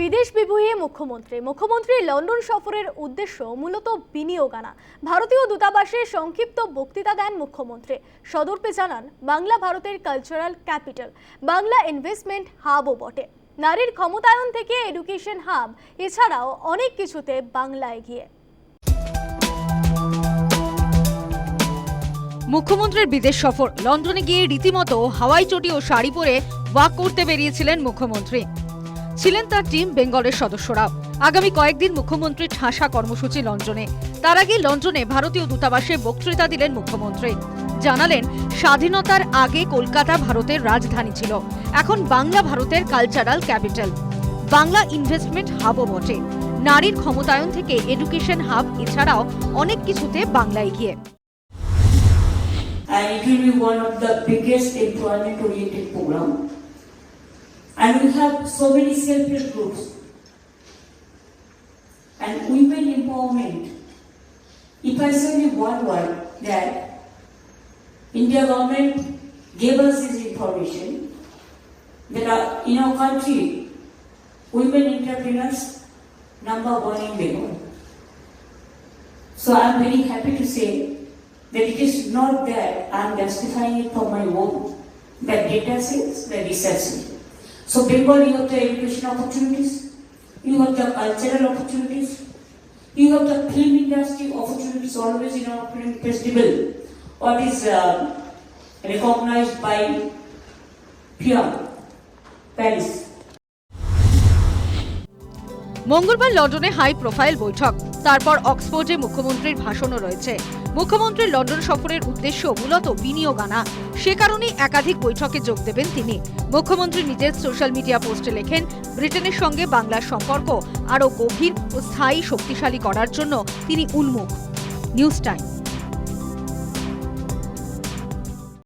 বিদেশ বিভূয়ে মুখ্যমন্ত্রী। মুখ্যমন্ত্রী লন্ডন সফরের উদ্দেশ্য মূলত বিনিয়োগ আনা। ভারতীয় দূতাবাসে সংক্ষিপ্ত বক্তৃতা দেন মুখ্যমন্ত্রী। সদর্পে জানান, বাংলা ভারতের কালচারাল ক্যাপিটাল বাংলা ইনভেস্টমেন্ট হাবও বটে। নারীর ক্ষমতায়ন থেকে এডুকেশন হাব এছাড়াও অনেক কিছুতে বাংলা এগিয়ে। মুখ্যমন্ত্রীর বিদেশ সফর, লন্ডনে গিয়ে রীতিমতো হাওয়াই চটি ও শাড়ি পরে ওয়াক করতে বেরিয়েছিলেন মুখ্যমন্ত্রী। ছিলেন তার টিম বেঙ্গলের সদস্যরা। আগামী কয়েকদিন মুখ্যমন্ত্রীর ঠাসা কর্মসূচি লন্ডনে। তার আগে লন্ডনে ভারতীয় দূতাবাসে বক্তৃতা দিলেন মুখ্যমন্ত্রী। জানালেন, স্বাধীনতার আগে কলকাতা ভারতের রাজধানী ছিল। এখন বাংলা ভারতের কালচারাল ক্যাপিটাল। বাংলা ইনভেস্টমেন্ট হাবও বটে। নারীর ক্ষমতায়ন থেকে এডুকেশন হাব এছাড়াও অনেক কিছুতে বাংলা এগিয়ে। It will be one of the biggest employment oriented program. And we have so many self-help groups. And women empowerment. If I say one word that India government gave us this information that in our country, women entrepreneurs number one in Bengal. So I am very happy to say that it is not that I am justifying it for my own, that data says, the research says. So Bengal, you have the education opportunities, you have the cultural opportunities, you have the film industry opportunities always in our film festival. What is uh, recognized by PIA, Paris. মঙ্গলবার লন্ডনে high profile বৈঠক। তারপর অক্সফোর্ডে মুখ্যমন্ত্রীর ভাষণও রয়েছে। মুখ্যমন্ত্রীর London সফরের উদ্দেশ্য মূলত বিনিয়োগ আনা সে কারণেই একাধিক বৈঠকে যোগ দেবেন তিনি। মুখ্যমন্ত্রী নিজের সোশ্যাল মিডিয়া পোস্টে লেখেন, ব্রিটেনের সঙ্গে বাংলার সম্পর্ক আরও গভীর ও স্থায়ী শক্তিশালী করার জন্য তিনি উন্মুখ। News time.